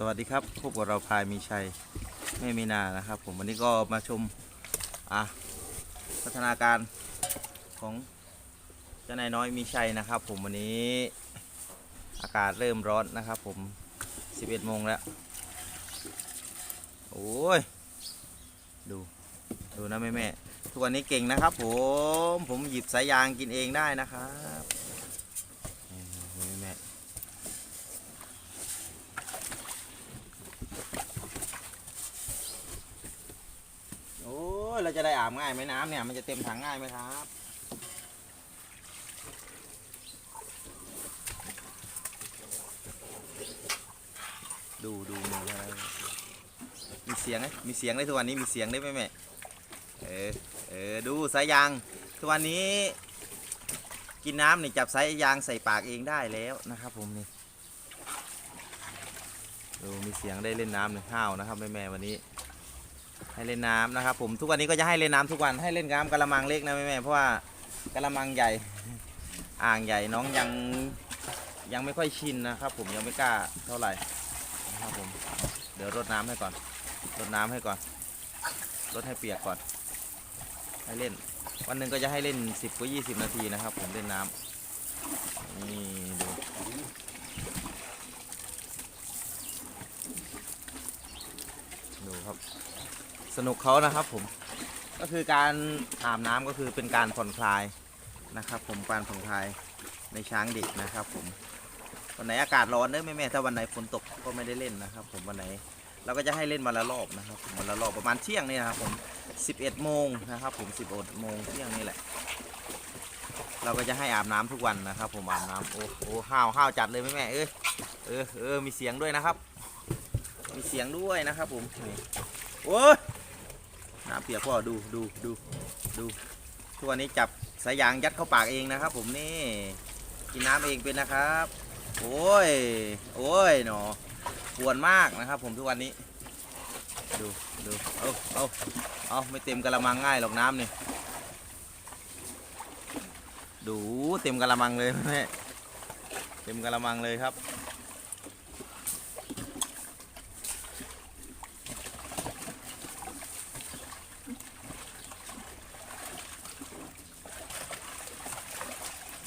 สวัสดีครับพบกับเราพายมีชัยไม่มีนานะครับ ผมวันนี้ก็มาชมอะพัฒนาการของเจ้านายน้อยมีชัยนะครับ ผมวันนี้อากาศเริ่มร้อนนะครับ ผม 11โมงแล้วโอ้ยดูดูนะแม่แม่ทุกวันนี้เก่งนะครับ ผมผมหยิบสายยางกินเองได้นะครับนี่แม่แม่ๆ โอ้ยเราจะได้อาบง่ายไหมน้ำเนี่ยมันจะเต็มถังง่ายไหมครับดูดูมืออะไรมีเสียงไหมมีเสียงได้ทุกวันนี้มีเสียงได้ไหมแม่เออเออดูสายยางทุกวันนี้ กินน้ำนี่จับสายยางใส่ปากเองได้แล้วนะครับ ผมนี่ดูมีเสียงได้เล่นน้ำเลยห้าวนะครับแม่แม่วันนี้ ให้เล่นน้ำนะครับ ผมทุกวันนี้ก็จะให้เล่นน้ำทุกวันให้เล่นน้ำกระมังเล็กนะแม่แม่เพราะว่ากระมังใหญ่ อ่างใหญ่น้องยังยังไม่ค่อยชินนะครับ ผมยังไม่กล้าเท่าไหร่นะครับผมเดี๋ยวรดน้ำให้ก่อนรดน้ำให้ก่อนรดให้เปียกก่อน ให้เล่น วันหนึ่งก็จะให้เล่น 10กว่า20 นาทีนะครับ ผมเล่นน้ำนี่ดูดูครับ สนุกเขานะครับผมก็คือการอาบน้ำก็คือเป็นการผ่อนคลายนะครับ ผมการผ่อนคลายในช้างเด็กนะครับ ผมวันไหนอากาศร้อนเนอะแม่แม่ๆถ้าวันไหนฝนตกก็ไม่ได้เล่นนะครับ ผมวันไหนเราก็จะให้เล่นวันละรอบนะครับมวันละรอบประมาณเที่ยงนี่นะครับผม 11 โมงนะครับ ผม 11 โมงเที่ยงนี่แหละ เราก็จะให้อาบน้ำทุกวันนะครับ ผมอาบน้ำโอ้โหห้าวห้าวจัดเลยแม่แม่ๆเอ้ยเออเออมีเสียงด้วยนะครับ มีเสียงด้วยนะครับ ผมโอ้ย น้ำเปียกพ่อดูดูดูดูทุกวันนี้จับสายยางยัดเข้าปากเองนะครับ ผมนี่กินน้ำเองเป็นนะครับ โอ้ยโอ้ยหนอปวนมากนะครับ ผมทุกวันนี้ ดูดูเอาเอาเอาไม่เต็มกระมังง่ายหรอกน้ำนี่ดูเต็มกระมังเลยแม่เต็มกระมังเลยครับ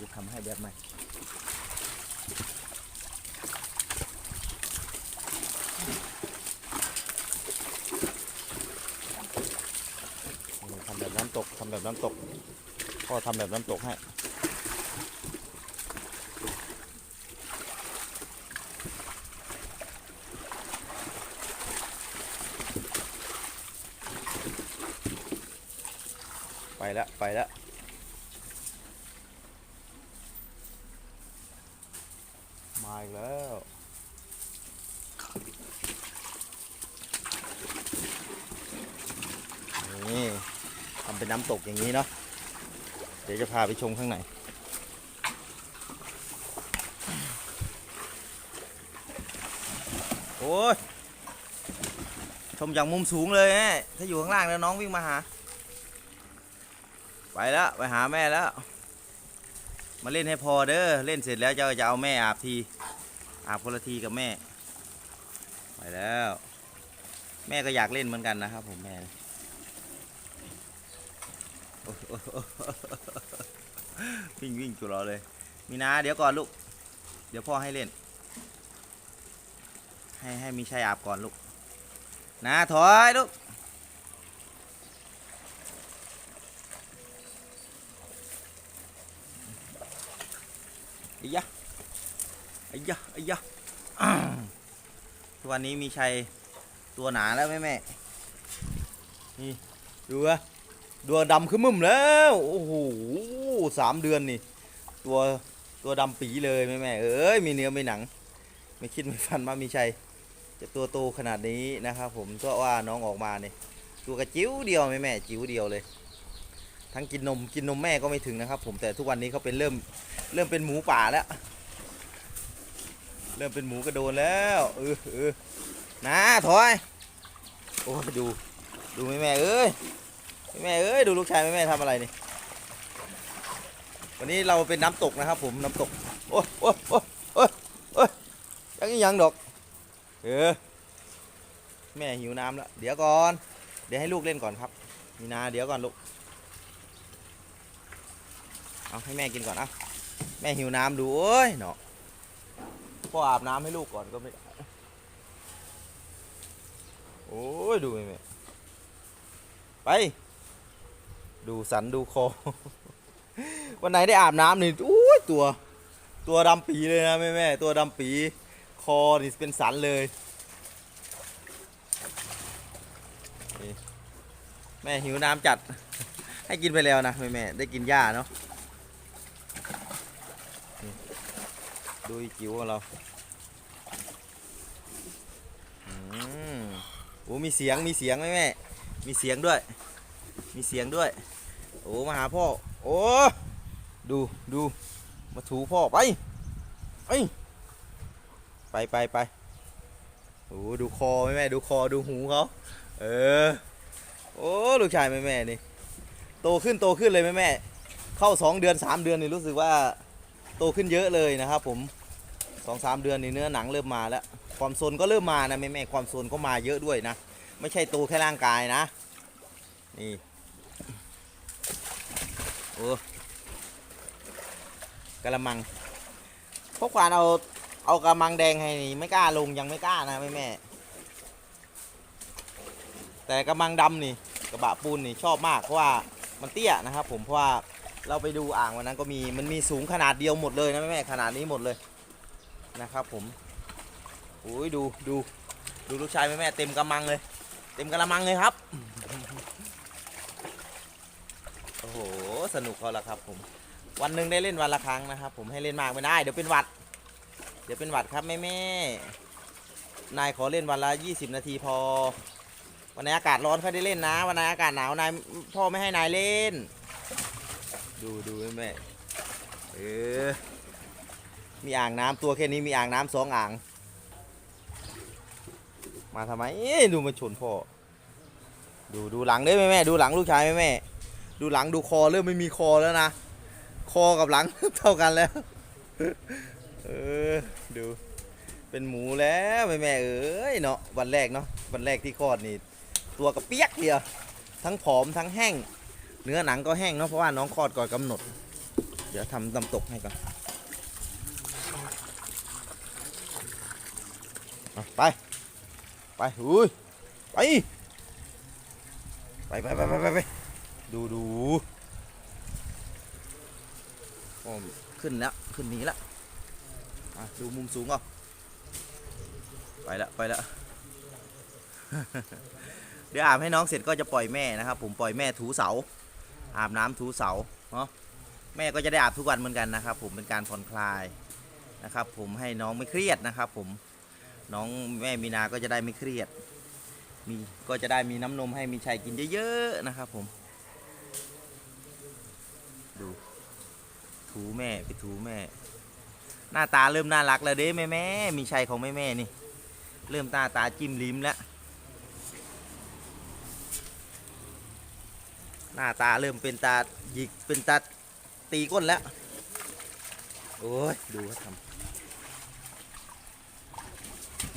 จะทำให้ แบบใหม่ทำแบบน้ำตกทำแบบน้ำตกพ่อทำแบบน้ำตกให้ไปแล้ว ไปแล้ว มาอีกแล้วนี่ทำเป็นน้ำตกอย่างนี้เนาะเดี๋ยวจะพาไปชมข้างในโอ้ยชมจากมุมสูงเลยแม่ถ้าอยู่ข้างล่างแล้วน้องวิ่งมาหา ไปแล้ว ไปหาแม่แล้ว มาเล่นให้พอเด้อเล่นเสร็จแล้วจ้าจะเอาแม่อาบทีอาบคนละทีกับแม่ ไปแล้ว แม่ก็อยากเล่นเหมือนกันนะครับ ผมแม่วิ่งวิ่งจุรอเลย มีนาเดี๋ยวก่อนลูก เดี๋ยวพ่อให้เล่น ให้ให้มีชัยอาบก่อนลูกนาถอยลูก อ้ยะไอ้ยะไอ้ยะอ้าวทุกวันนี้มีชัยตัวหนาแล้วแม่แม่นี่ดูอะตัวดำขึ้นมึมแล้ว โอ้โหสามเดือนนี่ ตัวตัวดำปีเลยแม่แม่เอ้ยมีเนื้อไม่หนัง ไม่คิดไม่ฝันว่ามีชัยจะตัวโตขนาดนี้นะครับผมเพราะว่าน้องออกมาเนี่ยตัวกระจิ๋วเดียวแม่แม่จิ๋วเดียวเลย ทั้งกินนมกินนมแม่ก็ไม่ถึงนะครับ ผมแต่ทุกวันนี้เขาเป็นเริ่มเริ่มเป็นหมูป่าแล้ว เริ่มเป็นหมูกระโดนแล้วเออเออนะถอยโอ้ดูดูแม่แม่เอ้ยแม่เอ้ยดูลูกชายแม่แม่ทำอะไรนี่วันนี้เราเป็นน้ำตกนะครับ ผมน้ำตกโอ้ยโอ้ยโอ้ยโอ้ยโอ้ยยังยังดอกเออแม่หิวน้ำแล้วเดี๋ยวก่อน เดี๋ยวให้ลูกเล่นก่อนครับ มีนาเดี๋ยวก่อนลูก เอาให้แม่กินก่อนอะแม่หิวน้ำดูโอ้ยเนาะพ่ออาบน้ำให้ลูกก่อนก็ไม่ได้โอ้ยดูแม่ไป ดูสันดูคอ วันไหนได้อาบน้ำนี่อุ้ยตัวตัวดำปีเลยนะแม่แม่ตัวดำปีคอนี่เป็นสันเลยแม่หิวน้ำจัด ให้กินไปแล้วนะแม่แม่ได้กินหญ้าเนาะ ดูจิ๋วของเราอืมโอ้มีเสียงมีเสียงไหมแม่ มีเสียงด้วย มีเสียงด้วย โอ้มาหาพ่อ โอ้ดูดูมาถูพ่อไปไปไปไปไปโอ้ดูคอไหมแม่ดูคอดูหูเขาเออโอ้ลูกชายแม่แม่นี่โตขึ้นโตขึ้นเลยแม่แม่เข้าสองเดือนสามเดือนนี่รู้สึกว่า โตขึ้นเยอะเลยนะครับผมสองสามเดือนนี่เนื้อหนังเริ่มมาแล้ว ความโซนก็เริ่มมานะแม่แม่ความโซนก็มาเยอะด้วยนะ ไม่ใช่โตแค่ร่างกายนะ นี่โอ้กระมังพวกควานเอาเอากระมังแดงให้นี่ไม่กล้าลงยังไม่กล้านะแม่แม่แต่กระมังดำนี่กระบะปูนนี่ชอบมากเพราะว่ามันเตี้ยนะครับ ผมเพราะว่า เราไปดูอ่างวันนั้นก็มีมันมีสูงขนาดเดียวหมดเลยนะแม่ขนาดนี้หมดเลยนะครับผมโอ้ยดูดูดูลูกชายแม่แม่เต็มกระมังเลย เต็มกระมังเลยครับโอ้โหสนุกเขาละครับผม วันหนึ่งได้เล่นวันละครั้งนะครับ ผมให้เล่นมากไม่ได้เดี๋ยวเป็นหวัด เดี๋ยวเป็นหวัดครับแม่แม่นายขอเล่นวันละ 20 นาทีพอ วันไหนอากาศร้อนค่อยได้เล่นนะ วันไหนอากาศหนาว นายพ่อไม่ให้นายเล่น ดูดูแม่แม่เออมีอ่างน้ำตัวแค่นี้มีอ่างน้ำสองอ่าง มาทำไมดูมาชนพ่อดูดูหลังด้ยแม่แม่ดูหลังลูกชายแม่แม่ดูหลังดูคอเริ่มไม่มีคอแล้วนะคอกับหลังเท่ากันแล้วเออดูเป็นหมูแล้วแม่แม่เอ้ยเนาะวันแรกเนาะวันแรกที่คลอดนี่ ตัวกระเปียกเดียวทั้งผอมทั้งแห้ง เนื้อหนังก็แห้งเนาะเพราะว่าน้องคลอดก่อนกำหนด เดี๋ยวทำตำตกให้ก่อนเอาไป ไปอุ้ยไปไปไปไปไปไปดูดูโอ้ขึ้นแล้วขึ้นนีแล้วอะดูมุมสูงอะไปละไปละเดี๋ยวอาบให้น้องเสร็จก็จะปล่อยแม่นะครับ ผมปล่อยแม่ถูเสา อาบน้ำถูเสาเนาะแม่ก็จะได้อาบทุกวันเหมือนกันนะครับ ผมเป็นการผ่อนคลายนะครับ ผมให้น้องไม่เครียดนะครับ ผมน้องแม่มีนาก็จะได้ไม่เครียดมีก็จะได้มีน้ำนมให้มีชัยกินเยอะๆนะครับ ผม ดู ถูแม่ไปถูแม่ หน้าตาเริ่มน่ารักแล้วเด้แม่แม่มีชัยของแม่แม่นี่ เริ่มตาตาจิ้มลิ้มแล้ว หน้าตาเริ่มเป็นตาหยิกเป็นตาตีก้นแล้ว โอ้ย ดูเขาทำ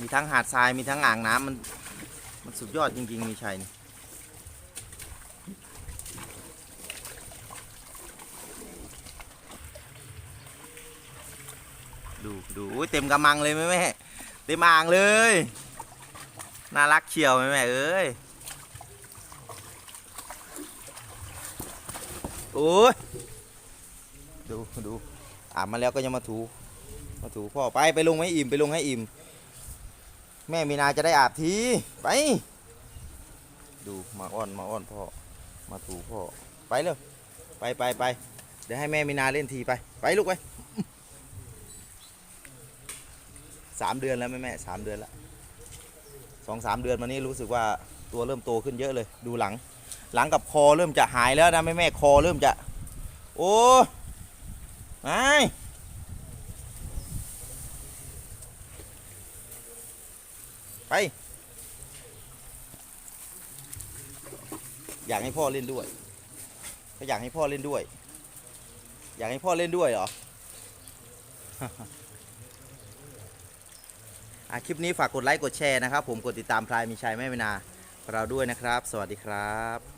มีทั้งหาดทรายมีทั้งอ่างน้ำมัน มันสุดยอดจริง ๆ มีชัยนี่ดูดูเต็มกำมังเลยแม่แม่เต็มอ่างเลย น่ารักเชียวแม่แม่เอ้ย โอ้ยดูดูอาบมาแล้วก็ยังมาถู มาถูพ่อไปไปลงให้อิ่มไปลงให้อิ่ม แม่มีนาจะได้อาบทีไป ดูมาอ้อนมาอ้อนพ่อมาถูพ่อไปเลยไปไปไปเดี๋ยวให้แม่มีนาเล่นทีไปไปลูกไปสามเดือนแล้วแม่แม่สามเดือนแล้วสองสามเดือนมานี้รู้สึกว่าตัวเริ่มโตขึ้นเยอะเลย ดูหลัง หลังกับคอเริ่มจะหายแล้วนะแม่แม่คอเริ่มจะ โอ้ไอไป อยากให้พ่อเล่นด้วย ก็อยากให้พ่อเล่นด้วย อยากให้พ่อเล่นด้วยเหรออะคลิปนี้ฝากกดไลค์กดแชร์นะครับ ผมกดติดตามพลายมีชัยไม่เวนาเราด้วยนะครับ สวัสดีครับ